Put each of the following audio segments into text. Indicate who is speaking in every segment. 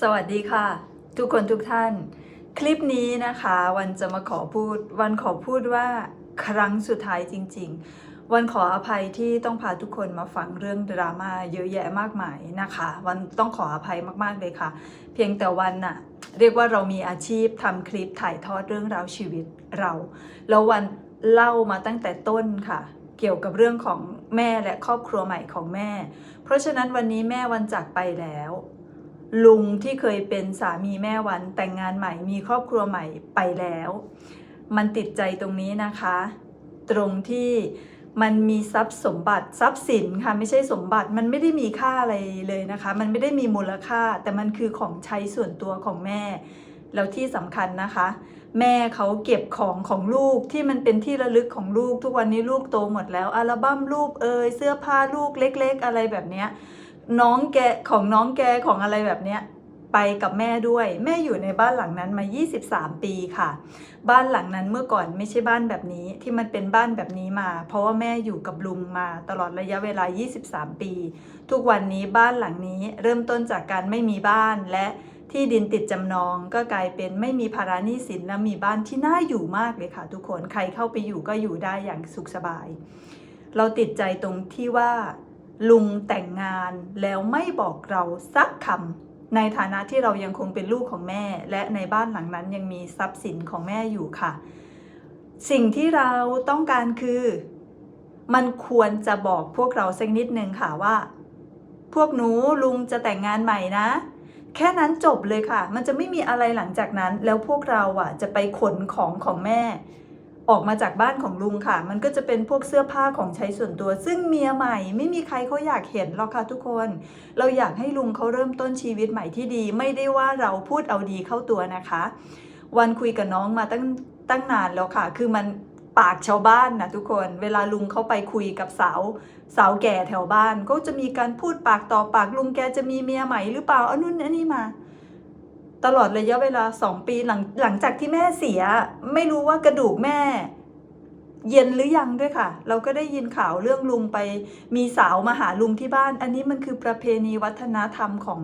Speaker 1: สวัสดีค่ะ ทุกคนทุกท่าน คลิปนี้นะคะวันจะมาขอพูด วันขอพูดว่าครั้งสุดท้ายจริง ๆ วันขออภัยที่ต้องพาทุกคนมาฟังเรื่องดราม่าเยอะแยะมากมายนะคะ วันต้องขออภัยมากๆเลยค่ะ เพียงแต่วันน่ะเรียกว่าเรามีอาชีพทำคลิปถ่ายทอดเรื่องราวชีวิตเราแล้ววันเล่ามาตั้งแต่ต้นค่ะ เกี่ยวกับเรื่องของแม่และครอบครัวใหม่ของแม่ เพราะฉะนั้นวันนี้แม่วันจากไปแล้ว ลุงที่เคยเป็นสามีแม่วันแต่งงานใหม่มีครอบครัวใหม่ไปแล้ว มันติดใจตรงนี้นะคะ ตรงที่มันมีทรัพย์สมบัติทรัพย์สินค่ะไม่ใช่สมบัติมันไม่ได้มีค่าอะไรเลยนะคะ มันไม่ได้มีมูลค่า แต่มันคือของใช้ส่วนตัวของแม่ แล้วที่สำคัญนะคะ แม่เขาเก็บของของลูกที่มันเป็นที่ระลึกของลูก ทุกวันนี้ลูกโตหมดแล้วอัลบั้มรูปเอยเสื้อผ้าลูกเล็ก ๆ อะไรแบบเนี้ย น้องแกของน้องแกของอะไรแบบเนี้ยไปกับแม่ด้วย แม่อยู่ในบ้านหลังนั้นมา 23 ปีค่ะ บ้านหลังนั้นเมื่อก่อนไม่ใช่บ้านแบบนี้ที่มันเป็นบ้านแบบนี้มา เพราะว่าแม่อยู่กับลุงมาตลอดระยะเวลา 23 ปี ทุกวันนี้บ้านหลังนี้เริ่มต้นจากการไม่มีบ้านและที่ดินติดจำนองก็กลายเป็นไม่มีภาระหนี้สินและมีบ้านที่น่าอยู่มากเลยค่ะ ทุกคนใครเข้าไปอยู่ก็อยู่ได้อย่างสุขสบาย เราติดใจตรงที่ว่า ลุงแต่งงานแล้วไม่บอกเราสักคำในฐานะที่เรายังคงเป็นลูกของแม่ และในบ้านหลังนั้นยังมีทรัพย์สินของแม่อยู่ค่ะ สิ่งที่เราต้องการคือ มันควรจะบอกพวกเราสักนิดนึงค่ะว่า พวกหนูลุงจะแต่งงานใหม่นะ แค่นั้นจบเลยค่ะ มันจะไม่มีอะไรหลังจากนั้น แล้วพวกเราอะจะไปขนของของแม่ ออกมาจากบ้านของลุงค่ะ มันก็จะเป็นพวกเสื้อผ้าของใช้ส่วนตัว ซึ่งเมียใหม่ ไม่มีใครเขาอยากเห็นหรอกค่ะทุกคน เราอยากให้ลุงเขาเริ่มต้นชีวิตใหม่ที่ดี ไม่ได้ว่าเราพูดเอาดีเข้าตัวนะคะ วันคุยกับน้องมาตั้งตั้งนานแล้วค่ะ คือมันปากชาวบ้านนะทุกคน เวลาลุงเขาไปคุยกับสาวสาวแก่แถวบ้าน ก็จะมีการพูดปากต่อปากลุงแกจะมีเมียใหม่หรือเปล่าเอานู่นอันนี้มา ตลอดระยะเวลาสองปีหลังหลังจากที่แม่เสีย ไม่รู้ว่ากระดูกแม่ เย็นหรือยังด้วยค่ะ เราก็ได้ยินข่าวเรื่องลุงไป มีสาวมาหาลุงที่บ้าน อันนี้มันคือประเพณีวัฒนธรรมของ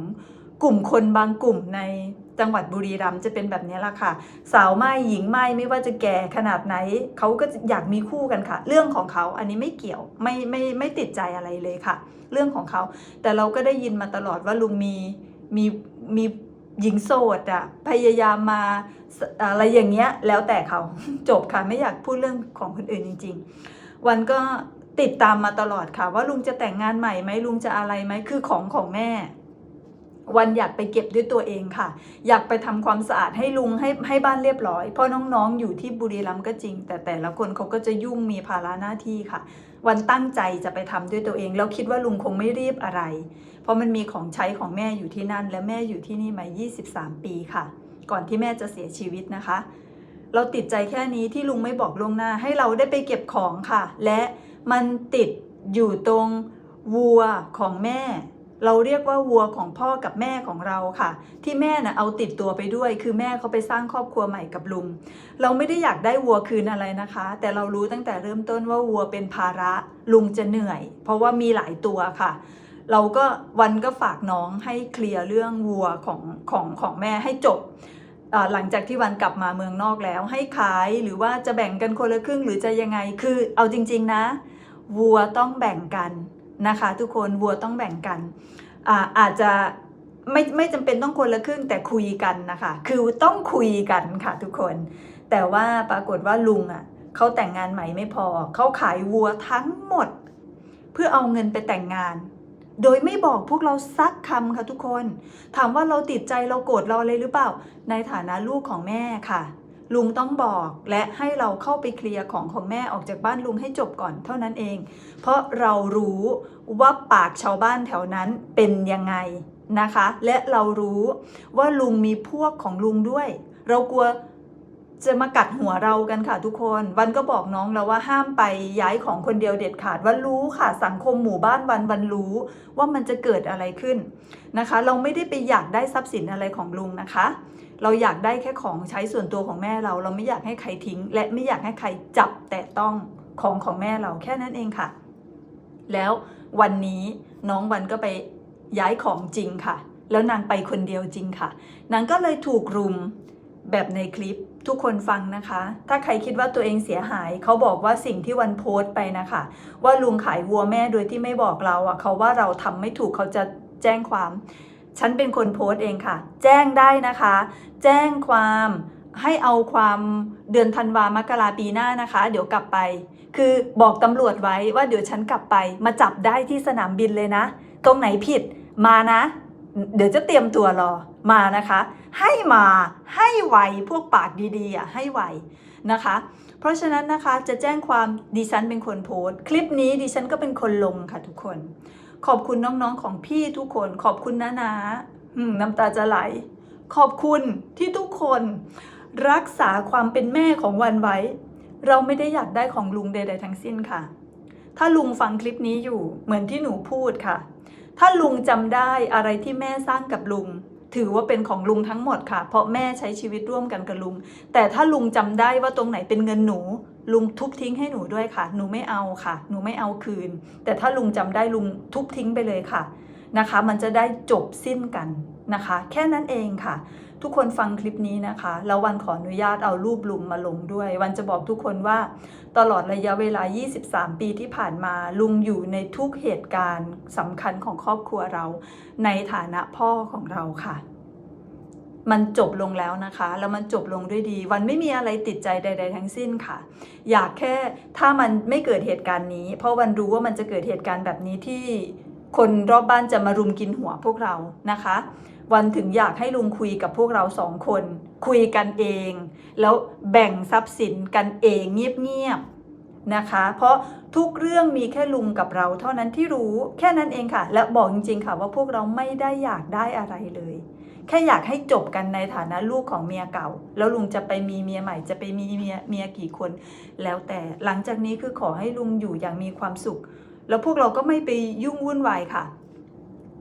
Speaker 1: กลุ่มคนบางกลุ่มในจังหวัดบุรีรัมย์จะเป็นแบบนี้ละค่ะ สาวไม่หญิงไม่ไม่ว่าจะแก่ขนาดไหนเขาก็อยากมีคู่กันค่ะ เรื่องของเขาอันนี้ไม่เกี่ยวไม่ไม่ไม่ติดใจอะไรเลยค่ะ เรื่องของเขา แต่เราก็ได้ยินมาตลอดว่าลุงมีมีมี หญิงโสดอะพยายามมาอะไรอย่างเงี้ยแล้วแต่เขาจบค่ะไม่อยากพูดเรื่องของคนอื่นจริง ๆ วันก็ติดตามมาตลอดค่ะ ว่าลุงจะแต่งงานใหม่ไหมลุงจะอะไรไหมคือของของแม่ วันอยากไปเก็บด้วยตัวเองค่ะ อยากไปทำความสะอาดให้ลุงให้ให้บ้านเรียบร้อยเพราะน้องๆอยู่ที่บุรีรัมย์ก็จริง แต่แต่ละคนเขาก็จะยุ่งมีภาระหน้าที่ค่ะ วันตั้งใจจะไปทำด้วยตัวเอง แล้วคิดว่าลุงคงไม่รีบอะไร เพราะมันมีของใช้ของแม่อยู่ที่นั่น และแม่อยู่ที่นี่มา 23 ปีค่ะ ก่อนที่แม่จะเสียชีวิตนะคะ เราติดใจแค่นี้ที่ลุงไม่บอกล่วงหน้า ให้เราได้ไปเก็บของค่ะ และมันติดอยู่ตรงวัวของแม่ เราเรียกว่าวัวของพ่อกับแม่ของเราค่ะ ที่แม่น่ะเอาติดตัวไปด้วย คือแม่เขาไปสร้างครอบครัวใหม่กับลุง เราไม่ได้อยากได้วัวคืนอะไรนะคะ แต่เรารู้ตั้งแต่เริ่มต้นว่าวัวเป็นภาระลุงจะเหนื่อย เพราะว่ามีหลายตัวค่ะ เราก็วันก็ฝากน้องให้เคลียร์เรื่องวัวของของของแม่ให้จบหลังจากที่วันกลับมาเมืองนอกแล้วให้ขายหรือว่าจะแบ่งกันคนละครึ่งหรือจะยังไงคือเอาจริง ๆ นะ วัวต้องแบ่งกัน นะคะ ทุกคนวัวต้องแบ่งกันอาอาจจะไม่ไม่จำเป็นต้องคนละครึ่งแต่คุยกันนะคะ คือต้องคุยกันค่ะทุกคน แต่ว่าปรากฏว่าลุงอะเขาแต่งงานใหม่ไม่พอ เขาขายวัวทั้งหมด เพื่อเอาเงินไปแต่งงาน โดยไม่บอกพวกเราซักคำค่ะทุกคน ถามว่าเราติดใจเราโกรธเราอะไรหรือเปล่า ในฐานะลูกของแม่ค่ะ ลุงต้องบอกและให้เราเข้าไปเคลียร์ของของแม่ออกจากบ้านลุงให้จบก่อนเท่านั้นเอง เพราะเรารู้ว่าปากชาวบ้านแถวนั้นเป็นยังไงนะคะ และเรารู้ว่าลุงมีพวกของลุงด้วย เรากลัวจะมากัดหัวเรากันค่ะทุกคน วันก็บอกน้องแล้วว่าห้ามไปย้ายของคนเดียวเด็ดขาดวันรู้ค่ะสังคมหมู่บ้านวันวันรู้ว่ามันจะเกิดอะไรขึ้นนะคะ เราไม่ได้ไปอยากได้ทรัพย์สินอะไรของลุงนะคะ เราอยากได้แค่ของใช้ส่วนตัวของแม่เรา เราไม่อยากให้ใครทิ้ง และไม่อยากให้ใครจับแตะต้องของของแม่เราแค่นั้นเองค่ะ แล้ววันนี้น้องวันก็ไปย้ายของจริงค่ะ แล้วนางไปคนเดียวจริงค่ะ นางก็เลยถูกรุมแบบในคลิปทุกคนฟังนะคะ ถ้าใครคิดว่าตัวเองเสียหาย เขาบอกว่าสิ่งที่วันโพสต์ไปนะคะ ว่าลุงขายวัวแม่โดยที่ไม่บอกเราอะ เขาว่าเราทำไม่ถูกเขาจะแจ้งความ ฉันเป็นคนโพสต์เองค่ะ แจ้งได้นะคะ แจ้งความให้เอาความเดือนธันวามกราปีหน้านะคะ เดี๋ยวกลับไป คือบอกตำรวจไว้ว่าเดี๋ยวฉันกลับไป มาจับได้ที่สนามบินเลยนะ ตรงไหนผิดมานะ เดี๋ยวจะเตรียมตัวรอมานะคะ ให้มาให้ไวพวกปากดีๆอะให้ไวนะคะ เพราะฉะนั้นนะคะจะแจ้งความดิฉันเป็นคนโพสต์ คลิปนี้ดิฉันก็เป็นคนลงค่ะทุกคน ขอบคุณน้องๆของพี่ทุกคน ขอบคุณนะนะน้ำตาจะไหล ขอบคุณที่ทุกคน รักษาความเป็นแม่ของวันไว้ เราไม่ได้อยากได้ของลุงใดๆทั้งสิ้นค่ะ ถ้าลุงฟังคลิปนี้อยู่เหมือนที่หนูพูดค่ะ ถ้าลุงจำได้อะไรที่แม่สร้างกับลุงถือว่าเป็นของลุงทั้งหมดค่ะ เพราะแม่ใช้ชีวิตร่วมกันกับลุง แต่ถ้าลุงจำได้ว่าตรงไหนเป็นเงินหนู ลุงทุบทิ้งให้หนูด้วยค่ะ หนูไม่เอาค่ะ หนูไม่เอาคืน แต่ถ้าลุงจำได้ลุงทุบทิ้งไปเลยค่ะนะคะ มันจะได้จบสิ้นกันนะคะ แค่นั้นเองค่ะ ทุกคนฟังคลิปนี้นะคะแล้ววันขออนุญาตเอารูปลุงมาลงด้วย วันจะบอกทุกคนว่า ตลอดระยะเวลา 23 ปีที่ผ่านมาลุงอยู่ในทุกเหตุการณ์สำคัญของครอบครัวเรา ในฐานะพ่อของเราค่ะ มันจบลงแล้วนะคะ แล้วมันจบลงด้วยดี วันไม่มีอะไรติดใจใด ๆ ทั้งสิ้นค่ะ อยากแค่ถ้ามันไม่เกิดเหตุการณ์นี้ เพราะวันรู้ว่ามันจะเกิดเหตุการณ์แบบนี้ที่คนรอบบ้านจะมารุมกินหัวพวกเรานะคะ วันถึงอยากให้ลุงคุยกับพวกเราสองคน คุยกันเอง แล้วแบ่งทรัพย์สินกันเองเงียบๆนะคะ เพราะทุกเรื่องมีแค่ลุงกับเราเท่านั้นที่รู้แค่นั้นเองค่ะ และบอกจริงๆค่ะว่าพวกเราไม่ได้อยากได้อะไรเลย แค่อยากให้จบกันในฐานะลูกของเมียเก่า แล้วลุงจะไปมีเมียใหม่จะไปมีเมียเมียกี่คน แล้วแต่หลังจากนี้คือขอให้ลุงอยู่อย่างมีความสุข แล้วพวกเราก็ไม่ไปยุ่งวุ่นวายค่ะ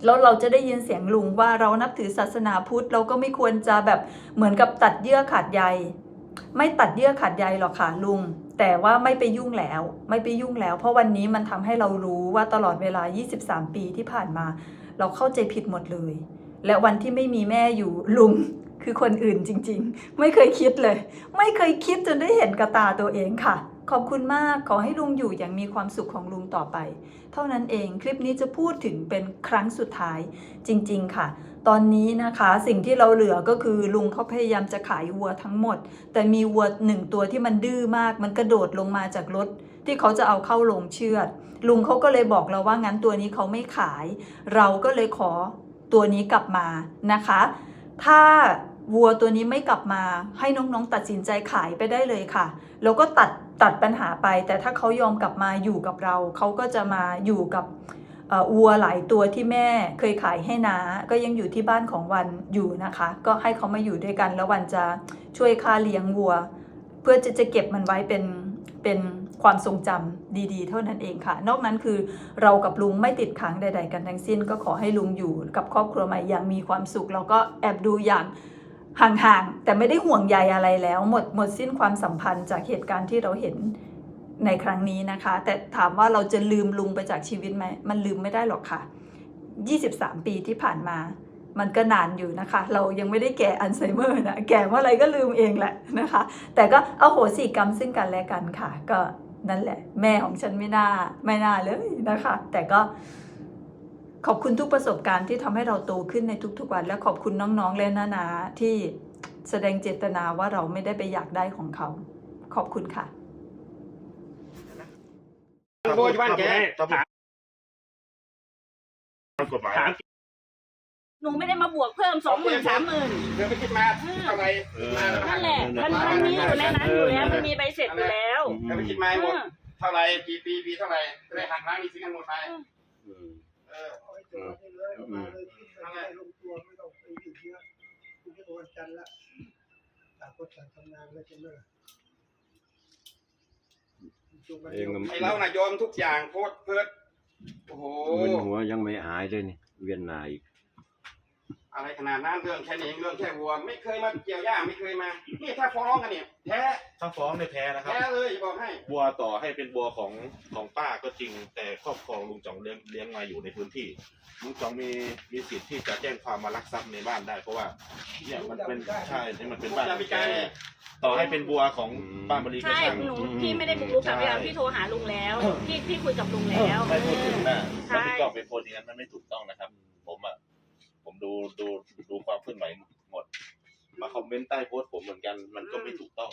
Speaker 1: แล้วเราจะได้ยินเสียงลุงว่าเรานับถือศาสนาพุทธเราก็ไม่ควรจะแบบเหมือนกับตัดเยื่อขาดใยไม่ตัดเยื่อขาดใยหรอกค่ะลุง แต่ว่าไม่ไปยุ่งแล้ว ไม่ไปยุ่งแล้ว เพราะวันนี้มันทำให้เรารู้ว่าตลอดเวลา 23 ปีที่ผ่านมา เราเข้าใจผิดหมดเลย และวันที่ไม่มีแม่อยู่ลุงคือคนอื่นจริงๆ ไม่เคยคิดเลย ไม่เคยคิดจนได้เห็นกระตาตัวเองค่ะ ขอบคุณมากขอให้ลุงอยู่อย่างมีความสุขของลุงต่อไป เท่านั้นเองคลิปนี้จะพูดถึงเป็นครั้งสุดท้ายจริง ๆ ค่ะ ตอนนี้นะคะสิ่งที่เราเหลือก็คือลุงเขาพยายามจะขายวัวทั้งหมด แต่มีวัวหนึ่งตัวที่มันดื้อมาก มันกระโดดลงมาจากรถที่เขาจะเอาเข้าลงเชือด ลุงเขาก็เลยบอกเราว่างั้นตัวนี้เขาไม่ขาย เราก็เลยขอ ตัวนี้กลับมานะคะ ถ้าวัวตัวนี้ไม่กลับมาให้น้องๆ ตัดสินใจขายไปได้เลยค่ะ แล้วก็ตัดตัดปัญหาไป แต่ถ้าเขายอมกลับมาอยู่กับเรา เขาก็จะมาอยู่กับวัวหลายตัวที่แม่เคยขายให้นาก็ยังอยู่ที่บ้านของวันอยู่นะคะ ก็ให้เขามาอยู่ด้วยกันแล้ววันจะช่วยค่าเลี้ยงวัว เพื่อจะจะเก็บมันไว้เป็นเป็น ความทรงจำดี ๆ เท่านั้นเองค่ะ นอกนั้นคือเรากับลุงไม่ติดขังใด ๆ กันทั้งสิ้น ก็ขอให้ลุงอยู่กับครอบครัวใหม่อย่างมีความสุขเราก็แอบดูอย่างห่างๆแต่ไม่ได้ห่วงใยอะไรแล้ว หมดหมดสิ้นความสัมพันธ์จากเหตุการณ์ที่เราเห็นในครั้งนี้นะคะ แต่ถามว่าเราจะลืมลุงไปจากชีวิตไหมมันลืมไม่ได้หรอกค่ะ 23 ปีที่ผ่านมามันก็นานอยู่นะคะ เรายังไม่ได้แก่อัลไซเมอร์นะ แก่เมื่อไรก็ลืมเองแหละนะคะ แต่ก็เอาโหสิกรรมซึ่งกันและกันค่ะ ก็ นั่นแหละ แม่ของฉันไม่น่าไม่น่าเลยนะคะ แต่ก็ขอบคุณทุกประสบการณ์ที่ทำให้เราโตขึ้นในทุกๆวัน และขอบคุณน้องๆและนานาที่แสดงเจตนาว่าเราไม่ได้ไปอยากได้ของเขา ขอบคุณค่ะ
Speaker 2: โบยบ้านแก
Speaker 3: ตามกฎหมาย
Speaker 2: ถาม
Speaker 4: หนูไม่ได้มาบวกเพิ่มสองหมื่นสามหมื่น
Speaker 2: เดี๋ยวไปคิดมาเท่าไหรมา
Speaker 4: นั่นแหละมันมันมีอยู่ในนั้นอยู่แล้วมันมีใบเสร็จอยู่แล้ว
Speaker 2: เดี๋ยวไปคิดมาหมดเท่าไหรกี่ปีปีเท่าไหรจะได้หักล้างหนี้สินกันหมดไปเออ
Speaker 5: เอาไว้จอดให้เลยเอามาเลยคิดอะไรลงตัวไม่ต้องไปอยู่เยอะคุณก็วันจันทร์ละต่างคนต่างทำงานแล้วใช่ไหมล่ะจุกมัน
Speaker 3: เอง
Speaker 2: ไอเราน่ะยอมทุกอย่างโพดเพิดโอ้โห
Speaker 3: มึนหัวยังไม่หายเลยนี่เวียนหนาอีก
Speaker 2: อะไรขนาดนั้นเรื่องแค่นี้เองเรื่องแค่วัว ไม่เคยมาเกี่ยวหญ้าไม่เคยมานี่ถ้าฟ้องร้องกันเนี่ยแพ้
Speaker 3: ถ้าฟ้องในแพ้นะครับ
Speaker 2: แพ้เลยบอกให้
Speaker 3: บัวต่อให้เป็นบัวของของป้าก็จริง แต่ครอบครองลุงจ่องเลี้ยงเลี้ยงมาอยู่ในพื้นที่ลุงจ่องมีมีสิทธิ์ที่จะแจ้งความมาลักทรัพย์ในบ้านได้ เพราะว่าเนี่ยมันเป็นใช่นี่มันเป็นบ้าน
Speaker 2: จะมีการเนี่ย
Speaker 3: ต่อให้เป็นบัวของป้ามะลีก็
Speaker 4: ใช่
Speaker 3: ช่าง
Speaker 4: หนูพี่ไม่ได้บุกรุกกับพี่อาร์มพี่โทรหาลุงแล้วพี่พี่คุยกับลุงแล้ว
Speaker 3: ไม่พูดถึงนะ
Speaker 4: ใช่
Speaker 3: แล้วพี่ก็ไปโพสต์อย่างนั้นมันไม่ถูกต้องนะครับ ผมอะผม ดูดูดูความเคลื่อนไหวหมด มาคอมเมนต์ใต้โพสต์ผมเหมือนกัน มันก็ไม่ถูกต้อง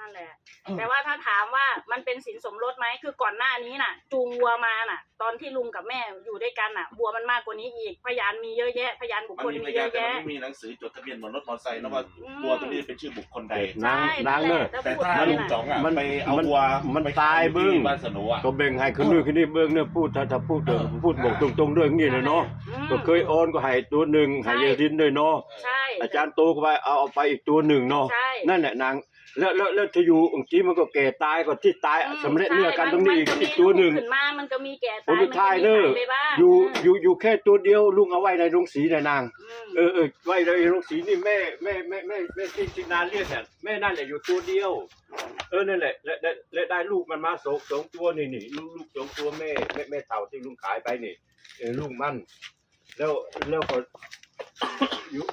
Speaker 4: นั่นแหละ แต่ว่าถ้าถามว่ามันเป็นสินสมรสไหมคือก่อนหน้านี้น่ะ จูงวัวมาน่ะ ตอนที่ลุงกับแม่อยู่ด้วยกันน่ะวัวมันมากกว่านี้อีกพยานมีเยอะแยะ พยานบุค
Speaker 3: มัน
Speaker 4: คล
Speaker 3: มี
Speaker 4: มี
Speaker 3: พ
Speaker 4: เย
Speaker 3: ยาน
Speaker 4: อะ
Speaker 3: แต่มัน
Speaker 4: แยะ
Speaker 3: ไม่มีหนังสือจดทะเบียนเหมือนรถมอเตอร์ไซค์นะว่า
Speaker 4: อืม
Speaker 3: บัวตัวนี้เป็นชื่อบุคคลใด
Speaker 4: ใช่
Speaker 6: นางเนอะ
Speaker 4: แต่
Speaker 3: แต่
Speaker 4: พูด
Speaker 3: ถ้า
Speaker 4: ไป
Speaker 3: ลุง
Speaker 4: น่ะ
Speaker 3: จ๋องอะ
Speaker 6: มัน
Speaker 3: ไปเอา
Speaker 6: มัน
Speaker 3: วัว
Speaker 6: มัน
Speaker 3: ไป
Speaker 6: ตายบึ้ง
Speaker 3: ที่บ้านสนุอะ
Speaker 6: ก็เบ่งให้คนนู้นคนนี้เบิ่งเนี่ยพูดถ้าถ้าพูดเถอะพูดบอกตรงๆด้วยอย่างนี้นะเนาะ
Speaker 4: อืม
Speaker 6: ก็เคยโอนก็ให้ตัวหนึ่งให้
Speaker 4: ใช่
Speaker 6: เยดินด้วยเนาะ
Speaker 4: ใช่
Speaker 6: อาจารย์โตก็ไปเอาเอาไปอีกตัวหนึ่งเนาะ
Speaker 4: ใช่
Speaker 6: นั่นแหละนาง แล้วแล้วแล้วถ้าอยู่องค์จีมันก็แก่ตายก็ที่ตาย
Speaker 4: อืม
Speaker 6: สำเร็จเลือกกันตรงนี้อีก
Speaker 4: มัจะมี
Speaker 6: อีกตัวหนึ่ง
Speaker 4: ลูขึ้นมามันก็มีแก่
Speaker 6: ผล
Speaker 4: ตาย
Speaker 6: สุดท้าย
Speaker 4: มัน
Speaker 6: เน
Speaker 4: ก็
Speaker 6: อะ
Speaker 4: มีตายไปบ้าง
Speaker 6: อยู่
Speaker 4: ม
Speaker 6: อยู่อยู่แค่ตัวเดียวลุงเอาไว้ในโรงสีนะนาง
Speaker 4: อืม
Speaker 6: เออเออไว้ในโรงสีนี่แม่แม่แม่แม่แม่ที่ที่นานเรียกเนี่ยแม่นั่นแหละอยู่ตัวเดียว เออนั่นแหละและและและได้ลูกมันมาสองสองตัวนี่นี่ลูกลูกสองตัวแม่แม่แม่เต่าที่ลุงขายไปนี่เออลูกมันแล้วแล้วก็ อยู่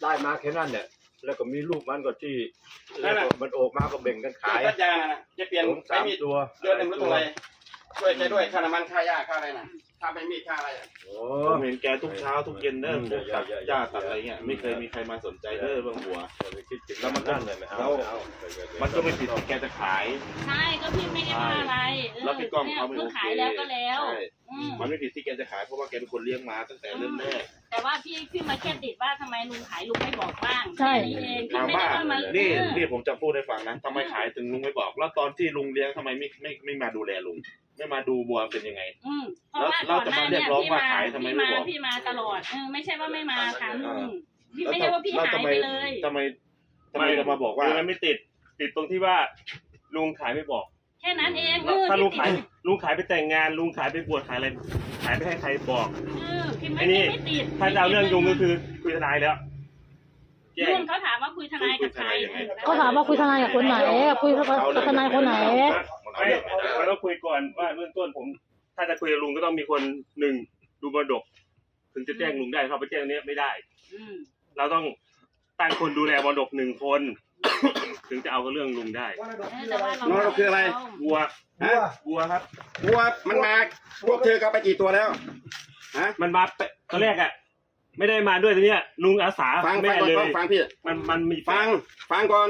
Speaker 6: ได้มาแค่นั้นเนี่ย แล้วก็มีลูกมันก็ที่แล้วก็มันออกมาก็แบ่งกันขาย
Speaker 2: ตัดยานะจะเปลี่ยน
Speaker 6: สอง
Speaker 2: ใช้
Speaker 6: สาม
Speaker 2: มีด
Speaker 6: ตัว
Speaker 2: เดือนหนึ่งรู้ตัวอะไรช่วยแกด้วยค่าน้ำมันค่าหญ้าค่าอะไรนะ ค่าใบมีดค่าอะไรอะ
Speaker 6: โอ้
Speaker 3: ผมเห็นแกทุกเช้าทุกเย็นเด้อ
Speaker 6: อืม
Speaker 3: พวกตัด
Speaker 6: อย่าอย่า
Speaker 3: หญ้าตัดอะไรเงี้ยไม่เคยมีใครมาสนใจเด้อเรื่องบัว
Speaker 6: อย่าไปคิดถึง
Speaker 3: แล้วมันก็
Speaker 6: นั่นเลยไม่เอา
Speaker 3: แล้ว
Speaker 6: ไม่เอา
Speaker 3: มันก็ไม่ผิดที่แกจะขาย
Speaker 4: ใช่ก็พี่ไม่ได้ว่าอะไรเออ
Speaker 3: แล้วพี่ก้อง
Speaker 4: เนี่ย
Speaker 3: เขาไม่
Speaker 4: เพิ่
Speaker 3: โองเค
Speaker 4: ขายแล้วก็แล้ว
Speaker 3: ใช่
Speaker 4: อืม
Speaker 3: มันไม่ผิดที่แกจะขายเพราะว่าแกเป็นคนเลี้ยงมาตั้งแต่เริ่มแรก
Speaker 4: แต่ว่าพี่พี่มาแค่ติดว่าทำไมลุงขายลุงไม่บอกบ้าง
Speaker 7: ใช่
Speaker 4: แค่นี้เองพี่
Speaker 3: ถาม
Speaker 4: ไม่
Speaker 3: ว่า
Speaker 4: ได้ว่ามา
Speaker 3: นี่
Speaker 4: เออ
Speaker 3: นี่ผมจะพูดให้ฟังนะทำไมขายถึงลุงไม่บอก แล้วตอนที่ลุงเลี้ยงทำไมไม่ไม่ไม่มาดูแลลุง ไม่มาดูบัวเป็นยังไง
Speaker 4: อืมเพราะว่า
Speaker 3: แล้ว
Speaker 4: ก่อนหน้า
Speaker 3: เราจะมาเรี
Speaker 4: เนี่ย
Speaker 3: กร้อง
Speaker 4: พี่
Speaker 3: ว่า
Speaker 4: มา
Speaker 3: ขายทำไม
Speaker 4: พี่
Speaker 3: ไม่
Speaker 4: มา
Speaker 3: บอก
Speaker 4: พี่มาตลอดเออไม่ใช่ว่าไม่มาถามลุงพี่
Speaker 3: แล้ว
Speaker 4: ไม่ได้ว่าพี่
Speaker 3: แล้ว
Speaker 4: หาย
Speaker 3: ทำไม
Speaker 4: ไปเลย
Speaker 3: ทำไมทำไมจะมาบอกว่า
Speaker 8: มันไม่ติด ติดตรงที่ว่าลุงขายไม่บอก
Speaker 4: แค่นั้นเองเออ
Speaker 8: ถ้าลุง
Speaker 4: พี่
Speaker 8: ขาย
Speaker 4: ติด
Speaker 8: ลุงขายไปแต่งงาน ลุงขายไปบวชขายอะไรขายไปให้ใครบอก
Speaker 4: เออพี่ไม่
Speaker 8: ไอ้นี่
Speaker 4: ไม่ติด
Speaker 8: ถ้าจะเอาเรื่องยุงก็คือคุยทนายแล้วแจ้
Speaker 4: ลุ
Speaker 8: ง
Speaker 4: งเขาถามว่าคุยทนายกับใคร
Speaker 3: คุยทนายยังไง
Speaker 7: เขาถามว่าคุยทนายกับคนไหนคุยกับทนายคนไหน
Speaker 8: ไม่เราต้องคุยก่อนว่าเบื้องต้นผม ถ้าจะคุยกับลุงก็ต้องมีคนหนึ่งดูมรดก ถึงจะแจ้งลุงได้เขาไปแจ้งเนี้ยไม่ได้
Speaker 4: อืม
Speaker 8: เราต้องตั้งคนดูแลมรดกหนึ่งคน ถึงจะเอากับเรื่องลุงได้
Speaker 5: ว่าระดับ
Speaker 4: เออ
Speaker 5: ที่
Speaker 4: แต่
Speaker 5: อะไร
Speaker 4: ว่าเรา
Speaker 2: น้องเราคืออะไร
Speaker 8: วัว
Speaker 2: ฮะ
Speaker 8: วัวครับ
Speaker 2: วัวมันมาพวกเธอก็ไปกี่ตัวแล้วฮะ
Speaker 8: มันมาเปะตอนแรกอะ ไม่ได้มาด้วยทีเนี้ยลุงอาสา
Speaker 2: ฟังฟั
Speaker 8: แม่
Speaker 2: งก่อน
Speaker 8: เลย
Speaker 2: ฟังฟังพี่
Speaker 8: มันมันมี
Speaker 2: ฟังฟังก่อน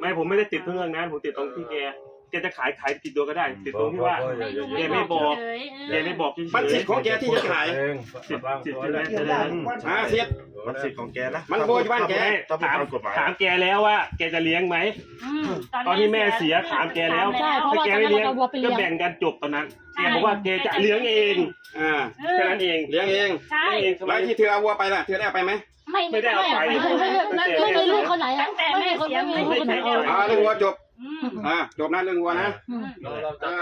Speaker 8: ไม่ผมไม่ได้ติดเรื่องนั้นผมติดตรงที่แกแกจะขายขายติดตัวก็ได้ ติดตรงที่ว่า
Speaker 4: ไม่ลุง
Speaker 8: แกไม่บอก
Speaker 4: เฉยๆเออ
Speaker 8: แกไม่บอกเฉยๆ
Speaker 2: มันสิทธิ์ของแกที่จะขาย
Speaker 6: เอง
Speaker 8: สิทธิ์
Speaker 6: บาง
Speaker 8: สิทธิ์
Speaker 6: ตัว
Speaker 8: ใช่ไหม
Speaker 6: แล้ว
Speaker 2: หาเสียด
Speaker 3: มันสิทธิ์ของแกนะ
Speaker 2: มันโวยอยู่บ้านแก
Speaker 3: ต้องมี
Speaker 8: ถาม
Speaker 3: ตามกฎหมาย
Speaker 8: ถามแกแล้วว่าแกจะเลี้ยงไหม
Speaker 4: อืม
Speaker 8: ตอนที่แม่เสียถามแกแล้ว
Speaker 7: ใช่เพราะ
Speaker 8: ถ้า
Speaker 7: ว่า
Speaker 8: แก
Speaker 7: ตอน
Speaker 8: ไม่
Speaker 7: นั้น
Speaker 8: เลี้ยง
Speaker 7: เราเอาวัวไปเลี้
Speaker 8: ก็
Speaker 7: ยง
Speaker 8: แบ่งกันจบตอนนั้นแกบอกว่าแกจะเลี้ยงเอง
Speaker 2: อ่า
Speaker 4: เออ
Speaker 8: แค่นั้นเอง
Speaker 2: เลี้ยงเอง
Speaker 4: ใช่
Speaker 8: เลี้ยงเองทำไม
Speaker 2: แล้วที่เธอเอาวัวไปล่ะ เธอได้เอาไปไหม
Speaker 4: ไม่
Speaker 8: ไม่ได้เอาไป
Speaker 7: ไม่ไม่ไม่ไม่ไม่ไม่ลูกคนไหนอะไม่มีคนไม่มีคนไหนเอา
Speaker 2: อ่าเรื่องวัวจบ
Speaker 4: อืม
Speaker 2: อ่าจบนะเรื่องวัวนะ
Speaker 7: อืม
Speaker 2: เออ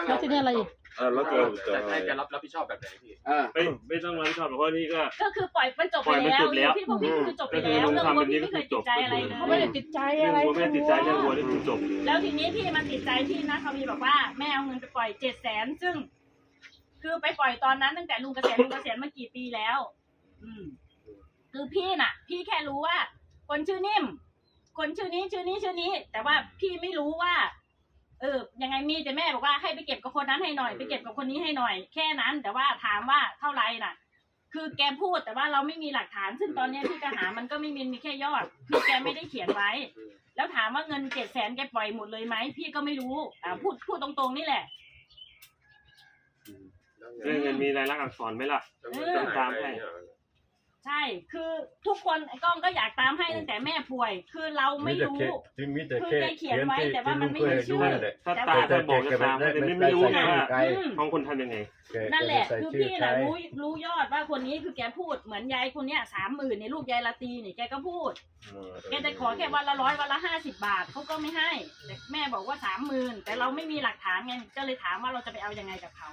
Speaker 7: แล้วทีนี้อะไรอีก
Speaker 3: เออแล้วจะจะ
Speaker 9: ให้แกรับรับผิดชอบแบบไหนพี่
Speaker 2: อ่า
Speaker 8: ไม่ไม่ต้องรับผิดชอบหรอกเพราะนี่ก็
Speaker 4: ก็คือปล่อยมันจบ
Speaker 8: ปล่
Speaker 4: ไป
Speaker 8: อยมัน
Speaker 4: แล้ว
Speaker 8: จบแล้ว
Speaker 4: พี่พวกพี่คือจบไป
Speaker 8: ก็คือ
Speaker 4: แล้ว
Speaker 8: ลุง
Speaker 4: เรื่อง
Speaker 8: ทำ
Speaker 4: วัว
Speaker 8: แบบนี้
Speaker 4: พี่
Speaker 8: ก็
Speaker 4: ไม่
Speaker 8: คื
Speaker 4: เค
Speaker 8: อยจบ
Speaker 4: ติดใจอะไรเลย
Speaker 7: เขาไม่ได้ติดใจ
Speaker 8: เรื่อง
Speaker 7: อะไร
Speaker 8: วัวไม่ได้ติดใจเรื่องวัวนี่คือจบ
Speaker 4: แล้วทีนี้พี่มันติดใจที่นะเขามีบอกว่าแม่เอาเงินไปปล่อยเจ็ดแสนซึ่ง คือไปปล่อยตอนนั้นตั้งแต่ลุงเกษียณลุงเกษียณมากี่ปีแล้ว อืม คือพี่น่ะ พี่แค่รู้ว่า คนชื่อนิ่ม คนชื่อนี้ชื่อนี้ชื่อนี้ แต่ว่าพี่ไม่รู้ว่า เออ ยังไงมีแต่แม่บอกว่าให้ไปเก็บกับคนนั้นให้หน่อยไปเก็บกับคนนี้ให้หน่อย แค่นั้น แต่ว่าถามว่าเท่าไหร่น่ะ คือแกพูดแต่ว่าเราไม่มีหลักฐาน ซึ่งตอนเนี้ยพี่ก็หามันก็ไม่มีมีแค่ยอด คือแกไม่ได้เขียนไว้ แล้วถามว่าเงินเจ็ดแสนแกปล่อยหมดเลยไหมพี่ก็ไม่รู้อ่าพูดพูดตรงๆนี่แหละ
Speaker 8: เรื่องเงินมีรายลักษณ์อักษรไหมล่ะต้องตามให้
Speaker 4: ใช่ คือทุกคนไอ้กล้องก็อยากตามให้ตั้งแต่แม่ป่วย คือเราไม่รู้
Speaker 6: ที่มีแต่
Speaker 4: คือ
Speaker 6: แค่
Speaker 4: แกเขียนไว้แต่ว่ามันไม่มีชื่อ
Speaker 6: นั่นแหละ
Speaker 8: ถ้าตาจะบอกจะตามให้แต่ไม่ไม่รู้ไงว่า
Speaker 4: อืม
Speaker 8: ท้องคนทำยังไง
Speaker 4: นั่นแหละ คือพี่น่ะรู้รู้ยอดว่าคนนี้คือแกพูดเหมือนยายคนเนี้ยสามหมื่นในยลูกยายลาตีนี่แกก็พูด แกจะขอแค่วันละร้อยวันละห้าสิบาทเขาก็ไม่ให้แต่แม่บอกว่าสามหมื่นแต่เราไม่มีหลักฐานไงก็เลยถามว่าเราจะไปเอายังไงกับเขา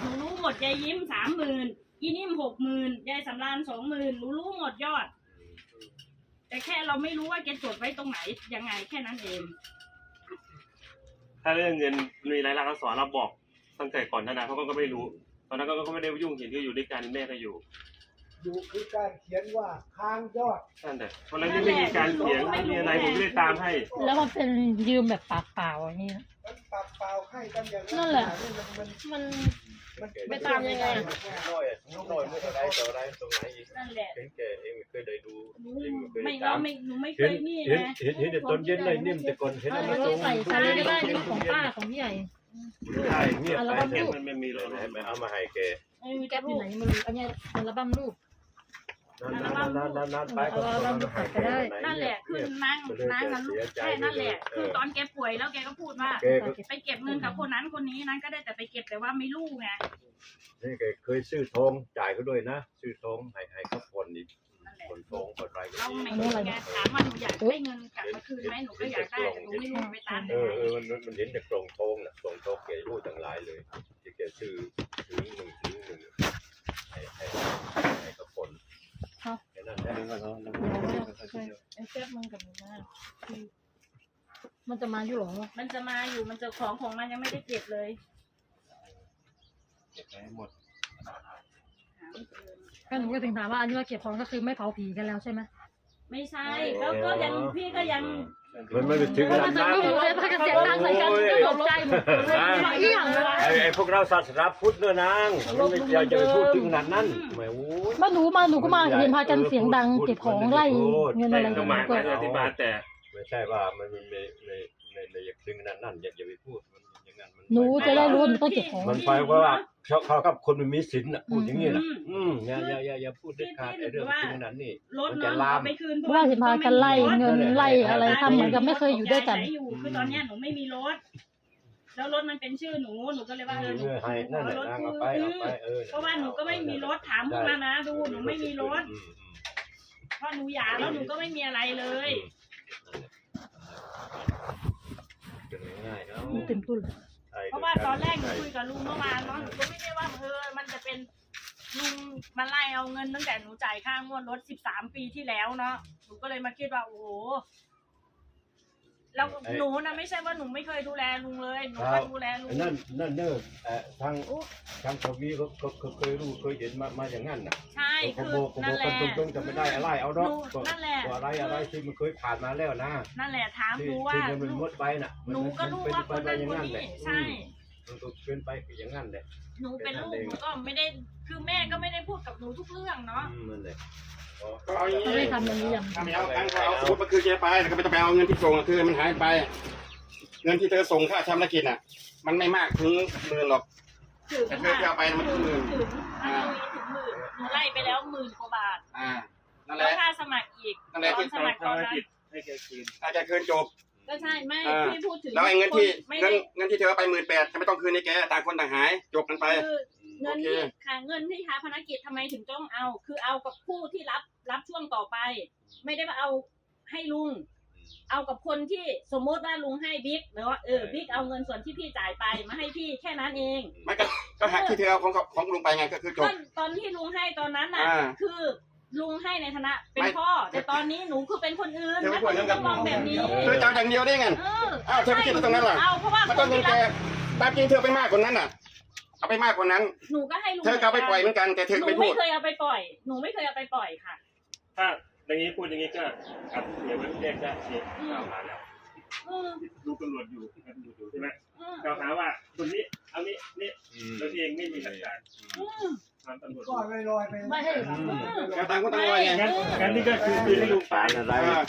Speaker 4: หนูรู้หมดยายยิ้มสามหมื่นอีนิ่มหกหมื่นยายสำรานสองหมื่นรู้รู้หมดยอด แต่แค่เราไม่รู้ว่าแกจดไว้ตรงไหนยังไงแค่นั้นเอง
Speaker 8: ถ้าเรื่องเงินมีรายลักษณ์อักษรเราบอกตั้งแต่ก่อนหนานั้นเขาก็ไม่รู้ ตอนนั้นก็ไม่ได้ยุ่งเห็นก็อยู่ด้วยกันแม่ก็อยู่
Speaker 5: อยู่คือการเขียนว่าค้างยอด
Speaker 8: นั่นแหละเพราะฉะนั้นที่ไม่มีการเถียงไม่มีอะไรผมไม่ได้ตามให้
Speaker 7: แล้วมันเป็นยืมแบบปากเปล่าอย่างนี้นะ
Speaker 5: มันปากเปล่าให้กันอย่าง
Speaker 7: นั่นแหละ
Speaker 5: มันมัน
Speaker 7: มัน
Speaker 5: มัน
Speaker 7: ไปตามยังไงอะ
Speaker 6: น้อยน้อยไม่ได้ต่อได้ตรงไหนอีก
Speaker 4: นั่นแหละ
Speaker 6: เห็นแกเองไม่เคยได้ดู
Speaker 4: หนู
Speaker 6: เองไม่เคย
Speaker 4: ไม่
Speaker 6: ได้
Speaker 4: เรา
Speaker 6: ตาม
Speaker 4: ไม่หนูไม่เค
Speaker 6: เห็น
Speaker 4: ยนี่
Speaker 6: เห็น
Speaker 4: ไง
Speaker 6: เห็นเห็นแต่ตอนเย็นเลยนิ่มแต่ก่อนเห็น
Speaker 7: เอา
Speaker 6: อะไร
Speaker 7: แล้ว
Speaker 6: ตรง
Speaker 7: ใส่ใส่ก็ได้นี่ของป้าของพี่ใหญ่
Speaker 6: ใช่เงียบ
Speaker 7: อัล
Speaker 6: ไป
Speaker 7: บั้ม
Speaker 8: เห็
Speaker 7: รู
Speaker 8: น
Speaker 7: ป
Speaker 8: มันไม่มีเลย
Speaker 6: ไหนไปเอามาให้แก
Speaker 4: เออ
Speaker 7: แก๊ปอยู่ไหนไมารู้อันเนี้ยอัลบั้มรูป
Speaker 6: นั่นนั่นนั่นนั่นนั่นไปก็เอามาให้แก
Speaker 4: นั่นแหละคือนั่งนั่งนะลูกแค่นั่นแหละคือตอนแกป่วยแล้วแกก็พูดว่า
Speaker 6: แกก็
Speaker 4: ไปเก็บเงินกับคนนั้นคนนี้นั้นก็ได้แต่ไปเก็บแต่ว่าไม่รู้ไง
Speaker 6: นี่แกเคยซื้อทองจ่ายเขาด้วยนะ ซื้อทองให้ให้เขาผ่อนอีก
Speaker 4: นั่นแหละ
Speaker 6: ผ่อนทองผ่อนอะไร
Speaker 4: เราไม่รู้ถามว่าหนูอยากได้เงินกลับมาคืนไหมหนูก็อยากได้แต่หนูไม่รู้ไปตาม
Speaker 6: เออเออมันมันเห็นแต่กล่องทองน่ะกล่องทองแกรู้จังหลายเลยที่แกซื้อซื้อหนึ่งซื้อหนึ่งให้ให้ให้ เขาผ่อนแค่นั้นแหละ
Speaker 7: ไอ้แก๊ปมันกับมันมามันจะมาอยู่หรอ
Speaker 4: มันจะมาอยู่มันจะของของมันยังไม่ได้เก็บเลย
Speaker 7: ก็หนูก็ถึงถามว่าอันนี้ว่าเก็บของก็คือไม่เผาผีกันแล้วใช่ไหม
Speaker 4: ไม่ใช่ก็ก็ยังพี่ก็ยัง
Speaker 6: มันไม่ไปถึงข
Speaker 7: นา
Speaker 6: ดนั้น
Speaker 7: รู้เลยถ้าเกษียณตังค์ใส่กันก็ตกใจหมดเลยอีหยังเลยวะ
Speaker 6: ไอ้ไอ้พวกเราศาสนาพุทธเนื้อนางมันไม่อยากจะไปพูดถึงขนาดนั้นแหมโอ้ย
Speaker 7: มาหนูมาหนูก็มาเห็นพากันเสียงดังเก็บของไล่เงินอะไร
Speaker 8: ก็
Speaker 7: กัน
Speaker 8: มา
Speaker 7: ก็
Speaker 8: ไม่ได้อธิบายแต่
Speaker 6: ไม่ใช่ว่ามันไม่ไม่ไม่ไม่ไม่อยากถึงขนาดนั้นอย่าอย่าไปพูดมันอย่างนั้นมัน
Speaker 7: หนูจะได้รู้หนูต้องเก็บของ
Speaker 6: มันไปว่าเขา เขากับคนมันมีศีลน่ะพูดอย่างนี้นะอืมอย่าอย่าอย่าอย่าพูดเด็ดขาดไอ้เรื่องถึงขนาดนี้
Speaker 4: รถเนาะหนูเอาไปคืน
Speaker 7: เพราะว่าเห็นพากันไล่เงินไล่อะไรทำเหมือนกับไม่เคยอยู่ด้วยกันา
Speaker 4: ศัอยู่คือตอนเนี้ยหนูไม่มีรถ แล้วรถมันเป็นชื่อหนูหนูก็เลยว่าเออหนู
Speaker 6: เออให้นั่นแหละ
Speaker 4: รถ
Speaker 6: นาง
Speaker 4: คื
Speaker 6: เอา
Speaker 4: น
Speaker 6: ไปเอาไปเออ
Speaker 4: เพราะว่าหนูก็ไม่มีรถถามพวกมานะดูหนูไม่มีรถ
Speaker 6: อืม
Speaker 4: เพราะหนูหย่าแล้วหนูก็ไม่มีอะไรเลย
Speaker 6: เป็นง่ายๆเนาะ
Speaker 7: มันเต็มตุ้นเลย
Speaker 4: เพราะว่าตอนแรกหนูคุยกับลุงเมื่อวานเนาะหนูก็ไม่ได้ว่าเออมันจะเป็นลุงมาไล่เอาเงินตั้งแต่หนูจ่ายค่างวดรถสิบสามปีที่แล้วเนาะหนูก็เลยมาคิดว่าโอ้โห แล้วหนูนะไม่ใช่ว่าหนูไม่เคยดูแลลุงเลยหนูก็ดูแลลุง
Speaker 6: นั่นนั่นเนอะเอ่อทางทางทวีเขาเขาเขาเคยรู้เคยเห็นมามาอย่างนั้นน่ะ
Speaker 4: ใช่
Speaker 6: เขา
Speaker 4: คือ
Speaker 6: บอกเขาบ
Speaker 4: นั่
Speaker 6: อนก
Speaker 4: แห
Speaker 6: กั
Speaker 4: ละ
Speaker 6: นตรงๆจะไม่ได้อะไรเอา
Speaker 4: ห
Speaker 6: เนาะ
Speaker 4: นู
Speaker 6: ก็
Speaker 4: นั่นแหละ
Speaker 6: ก็อะไรอะไรที่มันเคยผ่านมาแล้วนะ
Speaker 4: นั่นแหละถาม
Speaker 6: ที่
Speaker 4: หนูว่า
Speaker 6: ที่เงินมันหมดไปน่ะ
Speaker 4: หนูก็รู้ว่าคนนั้นคนนี้ใช่
Speaker 6: มั นก็เป็นไปอย่างนั้นแหละ
Speaker 4: หนูเป็นลูกหนูก็ไม่ได้คือแม่ก็ไม่ได้พูดกับหนูทุกเรื่องเนาะ
Speaker 6: อืมนั่นแหละ
Speaker 2: ก็เอาอย่าง
Speaker 7: เขา
Speaker 2: นี้
Speaker 7: ไม่ทำอย่างนี้อย่าง
Speaker 2: ถ้าไม่เอาตังค์ก็เอาสมุดมาคืนแกไปแล้วก็ไม่ต้องไปเอาเงินที่ส่งอะคือมันหายไป เงินที่เธอส่งค่าชำระกิจอะ มันไม่มากถึงหมื่นหรอก
Speaker 4: ถึง
Speaker 2: แต่เธอจะเอาไปมันถึงหมื่น
Speaker 4: ถึงอันนี้ถึงหมื่นหนูไล่ไปแล้วหมื่นกว่าบาท
Speaker 2: อ่านั่นแห
Speaker 4: แล้ว
Speaker 2: ละ
Speaker 4: ค่าสมัครอีก
Speaker 2: นั่นแหละ
Speaker 4: ตอนสมัครตอนนั้น
Speaker 8: ให้แกคืน
Speaker 2: อาจจะคืนจบ
Speaker 4: ก็ใช่ไม่
Speaker 2: อ่า
Speaker 4: พี่พูดถึง
Speaker 2: แล้วไอ้เงินที่
Speaker 4: ไม่
Speaker 2: เงิ
Speaker 4: ได้
Speaker 2: นเงินที่เธอเอาไปหมื่นแปดจะไม่ต้องคืนให้แกต่างคนต่างหายจบกันไป
Speaker 4: คือเงินที่
Speaker 2: โอเค
Speaker 4: ค่ะเงินที่ค้าพนักกิจทำไมถึงต้องเอา คือเอากับผู้ที่รับรับช่วงต่อไป ไม่ได้ว่าเอาให้ลุง เอากับคนที่สมมติว่าลุงให้บิ๊กหรือว่าเออบิ๊กเอาเงินส่วนที่พี่จ่ายไปมาให้พี่แค่นั้นเอง
Speaker 2: ไม่ก็ก็หักที่เธอเอาของของลุงไปไงก็คือจ
Speaker 4: ต
Speaker 2: บ
Speaker 4: อนตอนที่ลุงให้ตอนนั้นน่ะ
Speaker 2: อ่า
Speaker 4: คือ ลุงให้ในฐานะเป็น
Speaker 2: ไม่
Speaker 4: พ่อ แต่ตอนนี้หนูคือเป็นคนอื่น
Speaker 2: เดี๋ยว
Speaker 4: แล้ว
Speaker 2: ไม่
Speaker 4: คน
Speaker 2: ควร
Speaker 4: อื่นต้องมองแบบนี้
Speaker 2: เธอจะเอาอย่างเดียวได้ไง
Speaker 4: เออ
Speaker 2: อ้าวเธอไม่คิดว่าตรงนั้นล่ะ
Speaker 4: เอาเพราะว่า
Speaker 2: มัน
Speaker 4: ค
Speaker 2: ก็
Speaker 4: น
Speaker 2: เงิน
Speaker 4: ที่
Speaker 2: แก
Speaker 4: รับ
Speaker 2: ตามจริงเธอไปมากกว่านั้นน่ะเอาไปมากกว่านั้น
Speaker 4: หนูก็ให้ลุง
Speaker 2: เธอก็เอาไปปล่อยเหมือนกันแต่เธอ
Speaker 4: หนู
Speaker 2: ไม่พู
Speaker 4: ไม่
Speaker 2: ด
Speaker 4: เคยเอาไปปล่อยหนูไม่เคยเอาไปปล่อยค่ะ
Speaker 8: ถ้าอย่างนี้พูดอย่างนี้ก็อัดเสียไว้แจ้งได้เนี่ยกล่าวหาแล้ว
Speaker 4: เออ
Speaker 8: ดูตำรวจอยู่ตำรวจอยู่ใช่ไหม
Speaker 4: เออก
Speaker 8: ล่าวหาว่าคนนี้เอานี้นี่แล้วเองไม่มีหลักฐาน
Speaker 4: อืม
Speaker 8: ตามตำรวจ
Speaker 5: ก็ลอยๆไป
Speaker 7: ไม่ให้
Speaker 2: แกต่างคนต่างลอยไง
Speaker 8: งั้นงั้นนี่ก็คือคืนให้ลุงไป
Speaker 6: สารอะไร
Speaker 2: อ่า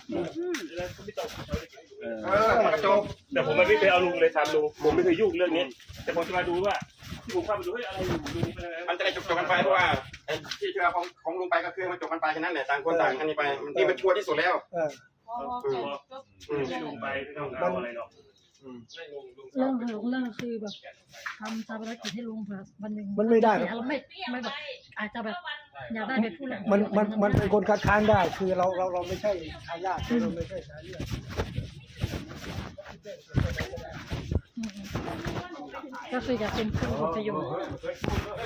Speaker 8: แล้วก็ไม่ต้องเขาได้เก็บอยู่
Speaker 2: เออมันก็จบ
Speaker 8: แต่ผมไม่เคยเอาลุงเลยทำลุงผมไม่เคยยุ่งเรื่องนี้ แต่ผมจะมาดูว่าที่ผมเข้าไปดูเฮ้ยอะไรอยู่ดูนี่เป็นอะไร
Speaker 2: มันจะได้จบจบกันไปเพราะว่าไอ้ที่เธอเอาของของลุงไปก็คือมันจบกันไปแค่นั้นแหละต่างคนต่างอันนี้ไปมันที่มันชัวร์ที่สุดแล้ว
Speaker 5: เออ
Speaker 4: พอก็
Speaker 2: อืม
Speaker 8: ให้ลุงไปไม่ต้องเอาอะไรหรอก
Speaker 7: เรื่องของเรื่องคือแบบทำชาปนกิจให้ลุงเผื่อวันหนึ่ง
Speaker 5: มันไม่ได้
Speaker 7: เสียเราไม่
Speaker 4: เปรี้ยว
Speaker 7: ไม่
Speaker 4: ไป
Speaker 7: แบบอาจจะแบบอยากได้ไปพูดแหละ
Speaker 5: มันมันมันเป็นคนคัดค้านได้ คือเราเราเราไม่ใช่ทายาทเราไม่ใช่สายเลือด
Speaker 7: อืมก็คืออยากเป็นผู้ประโยชน์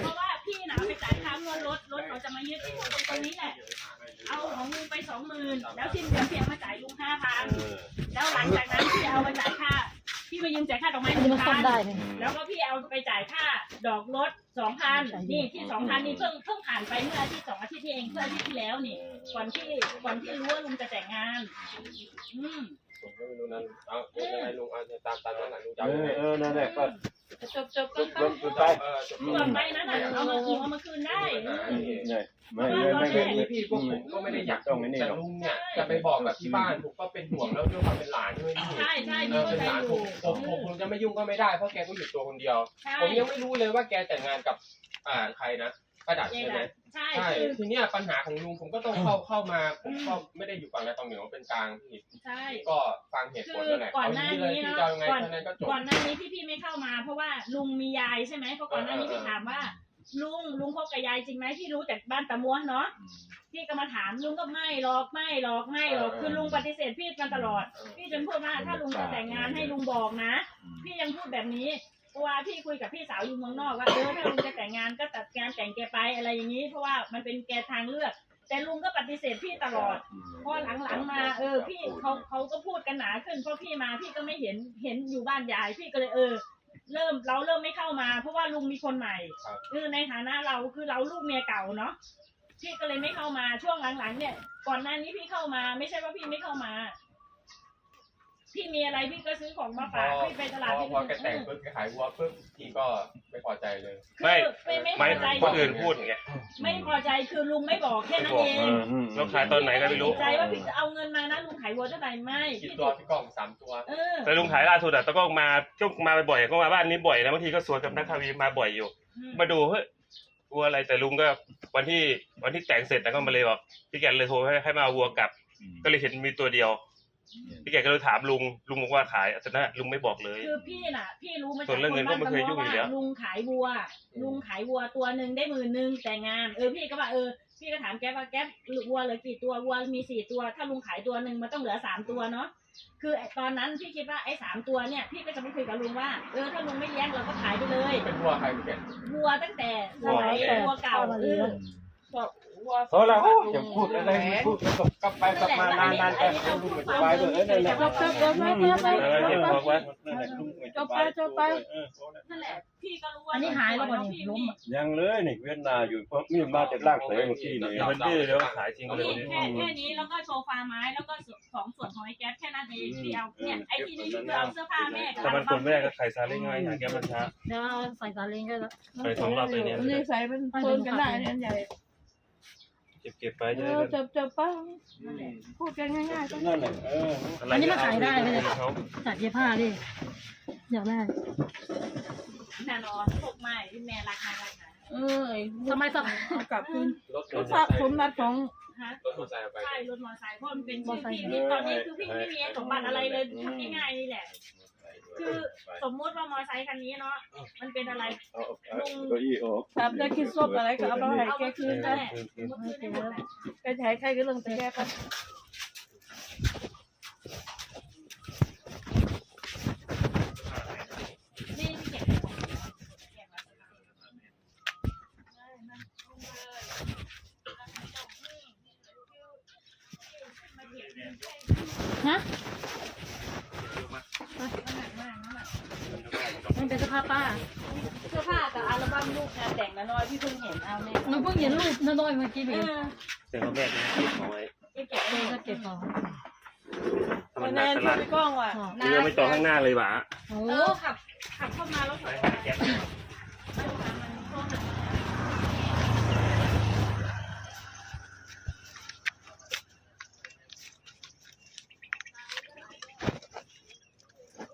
Speaker 4: เพราะว่าพี่นะไปจ่ายค่างวดรถจะมายึดที่ตรงนี้แหละ เอาของลุงไปสองหมื่นแล้วสิ้นเดือนพี่เอามาจ่ายลุงห้าพัน
Speaker 6: เออ
Speaker 4: แล้วหลังจากนั้นพี่เอามาจ่ายค่า พี่มายืมจ่ายค่าดอกไม้ห
Speaker 7: อัน
Speaker 4: นึ่
Speaker 7: นี้
Speaker 4: ง
Speaker 7: มันซ่อ
Speaker 4: พั
Speaker 7: ม
Speaker 4: น
Speaker 7: ได้ไหม
Speaker 4: แล้วก็พี่เอาไปจ่ายค่าดอกรถสองพันนี่ที่สองพันนี่เพิ่งเพิ่งผ่านไปเมื่ออาทิตย์สองอาทิตย์ที่เองเพื่ออาทิตย์ที่แล้วนี่ก่อนที่ก่อนที่รู้ว่าลุงจะแต่งงาน อืม
Speaker 9: ผมก็ไม่รู้นั้นเอายังไงลุงเอาตามตามนั้นหลังลุง
Speaker 6: เอ
Speaker 9: จำยัง
Speaker 6: อ
Speaker 9: ไง
Speaker 6: เออนั่นแหละก็
Speaker 7: จบจบกัน
Speaker 6: ลงทุนไป
Speaker 9: เออจบ
Speaker 4: ส่วนไปนั้นน่ะเอามาคืนเอามาคืนได้อืม
Speaker 6: เนี่ยไม่ไม่ไม่ไม่ไม่
Speaker 9: พี่พวกผมก็ไม่ได้อยาก
Speaker 6: ต้องไม่นี่
Speaker 9: แต่
Speaker 6: หรอก
Speaker 9: ลุงเนี่ยจะไปบอกกับที่บ้านผมก็เป็นห่วงแล้วด้วยความเป็นหลานใช่ไหมพี่
Speaker 4: ใช่ใช่
Speaker 9: เอ
Speaker 4: พี่
Speaker 9: อ
Speaker 4: เข้า
Speaker 9: เป็น
Speaker 4: ใจ
Speaker 9: หลาน
Speaker 4: อ
Speaker 9: ผ
Speaker 4: ยู่
Speaker 9: มผมผมผมจะไม่ยุ่งก็ไม่ได้เพราะแกก็อยู่ตัวคนเดียว
Speaker 4: ใช่
Speaker 9: ผมยังไม่รู้เลยว่าแกแต่งงานกับอ่าใครนะ ป้าดัดใช่ไหม
Speaker 4: ใช่
Speaker 9: ใช่
Speaker 4: คือ
Speaker 9: ทีเนี้ยปัญหาของลุงผมก็ต้องเข้าเข้ามาผมก็ไม่ได้อยู่ฝั่งใดฝั่งหนึ่งผมเป็นกลางพี่
Speaker 4: ใช่
Speaker 9: ก็ฟังเหตุผลนั่นแหละ
Speaker 4: คือก่อน
Speaker 9: เอา
Speaker 4: หน้า
Speaker 9: นี้เลย
Speaker 4: นี้
Speaker 9: พี่
Speaker 4: เนอะ
Speaker 9: จะเอายังไง
Speaker 4: ก่อน
Speaker 9: เท่านั้นก็จบ
Speaker 4: ก่อนหน้านี้ที่พี่ไม่เข้ามา เพราะว่าลุงมียายใช่ไหมเพราะก่อนหน้านี้
Speaker 9: เออ
Speaker 4: พี่ถามว่า ลุงลุงคบกับยายจริงไหมพี่รู้แต่บ้านตะม้วนเนาะพี่ก็มาถามลุงก็ไม่หรอกไม่หรอกไม่หรอกคือลุงปฏิเสธพี่มาตลอด พี่จนพูดว่าถ้าลุงจะแต่งงานให้ลุงบอกนะ พี่ยังพูดแบบนี้ เพราะว่าพี่คุยกับพี่สาวอยู่เมืองนอกว่าเออถ้าลุงจะแต่งงานก็ตัดงานแต่งแกไปอะไรอย่างนี้ เพราะว่ามันเป็นแกทางเลือก แต่ลุงก็ปฏิเสธพี่ตลอดพอหลังๆมา เออ พี่เขาเขาก็พูดกันหนาขึ้นเพราะพี่มาพี่ก็ไม่เห็นเห็นอยู่บ้านยายพี่ก็เลยเออ เริ่มเราเริ่มไม่เข้ามา เพราะว่าลุงมีคนใหม่
Speaker 9: ครับ
Speaker 4: เออในฐานะเราคือเราลูกเมียเก่าเนาะพี่ก็เลยไม่เข้ามาช่วงหลังๆ เนี่ย ก่อนหน้านี้พี่เข้ามา ไม่ใช่ว่าพี่ไม่เข้ามา พี่มีอะไรพี่ก็ซื้อของมาฝากพี่ไปตลาด
Speaker 9: พอ
Speaker 4: พี่
Speaker 9: พอ
Speaker 4: ก็
Speaker 9: แกแต่งปุ๊บแกขายวัวปุ๊บพี่ก็ไม่พอใจเลย
Speaker 4: คือไม่ไม่พ
Speaker 8: ไม่
Speaker 4: อใจ
Speaker 8: คนอื่นพูดไง
Speaker 4: ไม่พอใจคือลุงไม่บอกแค่นั้นเอง
Speaker 8: แล้วขายตอนไหนก็ไม่รู้
Speaker 4: ใจว่าพี่จะเอาเงินมานะลุงขายวัวเท่าไหร่ไม่
Speaker 9: กี่
Speaker 4: พี่
Speaker 9: ตัวพี่กล่องสามตัว
Speaker 4: เออ
Speaker 8: แต่ลุงขายล่าสุดอะต้องก็มาช่วงมาบ่อยๆก็มาบ้านนี้บ่อยนะบางทีก็สวนกับนักข่าววีมาบ่อยอยู่ มาดูเฮ้ยวัวอะไรแต่ลุงก็วันที่วันที่แต่งเสร็จแล้วก็มาเลยบอกพี่แกเลยโทรให้ให้มาเอาวัวกลับ ก็เลยเห็นมีตัวเดียว พี่แกก็เลยถามลุงลุงบอกว่าขายแต่นะลุงไม่บอกเลย
Speaker 4: คือพี่น่ะ พี่รู้มา
Speaker 8: ส่วนเรื่องเงินก็ไม่เคยยุ่งอยู่แล้ว
Speaker 4: ลุงขายวัว ลุงขายวัวตัวหนึ่งได้หมื่นหนึ่งแต่งงานเออพี่ก็ว่าเออพี่ก็ถามแกว่าแกวัวเหลือกี่ตัววัวมีสี่ตัว ถ้าลุงขายตัวหนึ่งมันต้องเหลือสามตัวเนาะคือไอ้ตอนนั้นพี่คิดว่าไอ้สามตัวเนี่ยพี่ก็จะไปคุยกับลุงว่าเออถ้าลุงไม่เลี้ยงเราก็ขายไปเลย
Speaker 9: เป็นวัวใครพี่แก
Speaker 4: วัวตั้งแต่สมัยวัวเก่าเออ
Speaker 6: พอ แล้วอย่าพูดอะไรพูดแล้วก็กลับไปกลับมานานๆไปลุงไม่สบายด้วยเออนั่นแหละ
Speaker 7: จบจบจบไปไปไป
Speaker 8: เออเห็นบอกว่า
Speaker 6: นั่นแหละลุงไม่
Speaker 7: จ
Speaker 6: ส
Speaker 7: บไป
Speaker 6: บาย
Speaker 7: จบไป
Speaker 6: เออ
Speaker 4: นั่นแหละพี่ก็รู้ว่า
Speaker 7: อันนี้หายแล้วบ่เนี่ย
Speaker 4: พี่
Speaker 7: ล้มอะ
Speaker 6: ยังเลยนี่เวียดนามอยู่เพราะนี่มาจากล่างเตยเมื่อกี้นี่
Speaker 8: มันดื้อแล้วขายจริงเลย
Speaker 4: พี่แค่แค่นี้แล้วก็โซฟาไม้แล้วก็ของส่วนของไอ้แก๊สแค่นั้นเองพี่เอาเนี่ยไอ้ที่นี่คือเอาเสื้อผ้าแม่กับ
Speaker 8: แต่มันคนไม่ได้ก็ขายซาเล้งไงหาแกมันช้า
Speaker 7: เดี๋ยวเอาใส่สาเล้งก็แล้ว
Speaker 8: ไปสองรอบเลยเนี่ย
Speaker 7: นี่ใส่เป็นเพิ่มกันได้เนี่ยใหญ่
Speaker 8: เก็บเก็บไปจะ
Speaker 7: เอ
Speaker 8: ได้
Speaker 7: อจบจบไปพูดกันง่ายๆก็
Speaker 6: นั่นแหละเออ
Speaker 7: อันนี้มันขายได้ไหมเนี่ย
Speaker 8: เขา
Speaker 7: จัดเย็บผ้าดิอยากได้
Speaker 4: แน่นอนพวกไม้ที่แม่รักมารักนะ
Speaker 7: เออทำไมต้องกลับคืน
Speaker 9: รถ
Speaker 7: รถฝากผมนัดของ
Speaker 4: ฮะ
Speaker 9: รถมอเตอร์ไซค์เอาไป
Speaker 4: ใช่รถมอเตอร์ไซค์เพราะมันเป็นชื่อพี่นี่ตอนนี้คือพี่ไม่มีสมบัติอะไรเลยทำง่ายๆนี่แหละ คือสมมุติว่ามอเตอร์ไซค์คันนี้เนาะมันเป็นอะไร
Speaker 6: เอาเอาเก้าอี้ออก
Speaker 7: ครับได้คิดซบอะไรก็เอาไปให้
Speaker 4: เอา
Speaker 7: แก
Speaker 4: มา
Speaker 7: คื
Speaker 4: คื
Speaker 7: น
Speaker 4: น
Speaker 7: ได้
Speaker 4: นั่นแหละเอามาคืนได้หมดแหละ
Speaker 7: แกใช้ใครก็เรื่องแต่แกครับ
Speaker 4: นี่ที่เก็บของเก็บไว้
Speaker 7: ฮะมันเป็นเสื้อผ้าป้า
Speaker 4: เสื้อผ้ากับอัลบั้มลูกงา นแต่งนะน้อยพี่เพิ่งเห็นเอาเนี่ย
Speaker 7: หนูเพิ่งเห็นรูปน้อยๆเมื่อกี้
Speaker 4: เอ
Speaker 7: เอง
Speaker 4: อ
Speaker 8: แต่ว่าแม่จะเก็บเอาไว้
Speaker 4: ไปเก็บ
Speaker 7: เอ
Speaker 4: เอ
Speaker 7: องก็เก็บของ
Speaker 8: ถ้ามันหนักตลาด
Speaker 7: กล้องว่ะ
Speaker 8: เรือไม่ต่อข้างหน้าเลยหวะ
Speaker 7: โอ้
Speaker 4: เออขับขับเข้ามาแล้ว
Speaker 8: ไป
Speaker 4: ขับ
Speaker 8: หาแก๊ส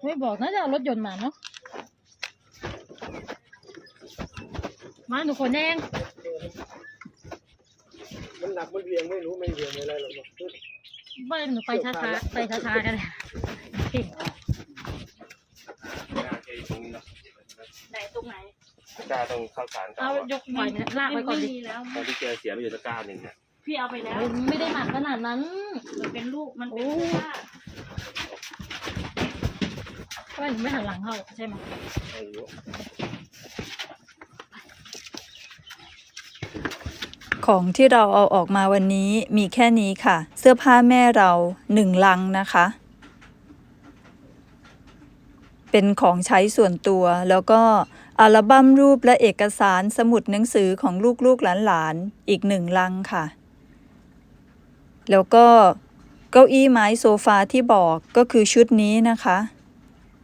Speaker 7: ไม่บอกน่าจะเอารถยนต์มาเนาะ มาหนูขนเอง
Speaker 5: มันหนักมันเวียงไม่รู้ไม่เวียงอะไรหรอก
Speaker 7: ไม่หนูไปช้าๆไปช้าๆกันเลย
Speaker 4: ไหนตรงไหน
Speaker 8: ตะกร้าต้องเข้าสาร
Speaker 7: เอายกปล่อยเนี่ยลากไปก่อนดิ
Speaker 4: ม่มีแล้ว
Speaker 8: ตอนที่เจอเสียไปอยู่ตะกร้าหนึ่งเนี่ย
Speaker 4: พี่เอาไปแล้ว
Speaker 7: ไม่ได้หนักขนาดนั้น
Speaker 4: มันเป็นลูก มันเป็น
Speaker 7: โอ้
Speaker 4: เสื้อผ้า
Speaker 7: ทำไมหนูไม่หันหลังเข้าใช่ไหม
Speaker 8: เข
Speaker 1: องที่เราเอาออกมาวันนี้มีแค่นี้ค่ะ เสื้อผ้าแม่เราหนึ่งลังนะคะ เป็นของใช้ส่วนตัวแล้วก็อัลบั้มรูปและเอกสารสมุดหนังสือของลูกๆหลานๆอีกหนึ่งลังค่ะ แล้วก็เก้าอี้ไม้โซฟาที่บอกก็คือชุดนี้นะคะ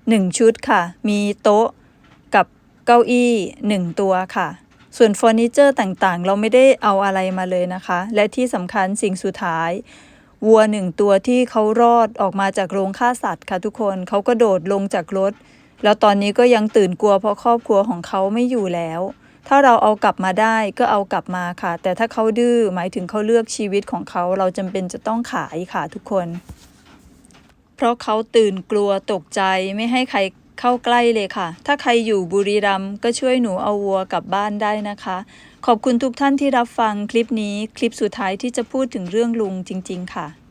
Speaker 1: หนึ่งชุดค่ะ มีโต๊ะกับเก้าอี้หนึ่งตัวค่ะ ส่วนเฟอร์นิเจอร์ต่างๆ เราไม่ได้เอาอะไรมาเลยนะคะ และที่สำคัญสิ่งสุดท้าย วัวหนึ่งตัวที่เขารอดออกมาจากโรงฆ่าสัตว์ค่ะทุกคนเขาก็โดดลงจากรถ แล้วตอนนี้ก็ยังตื่นกลัวเพราะครอบครัวของเขาไม่อยู่แล้ว ถ้าเราเอากลับมาได้ก็เอากลับมาค่ะ แต่ถ้าเขาดื้อหมายถึงเขาเลือกชีวิตของเขาเราจำเป็นจะต้องขายค่ะทุกคน เพราะเขาตื่นกลัวตกใจไม่ให้ใคร เข้าใกล้เลยค่ะ ถ้าใครอยู่บุรีรัมย์ก็ช่วยหนูเอาวัวกลับบ้านได้นะคะ ขอบคุณทุกท่านที่รับฟังคลิปนี้ คลิปสุดท้ายที่จะพูดถึงเรื่องลุงจริง ๆ ค่ะ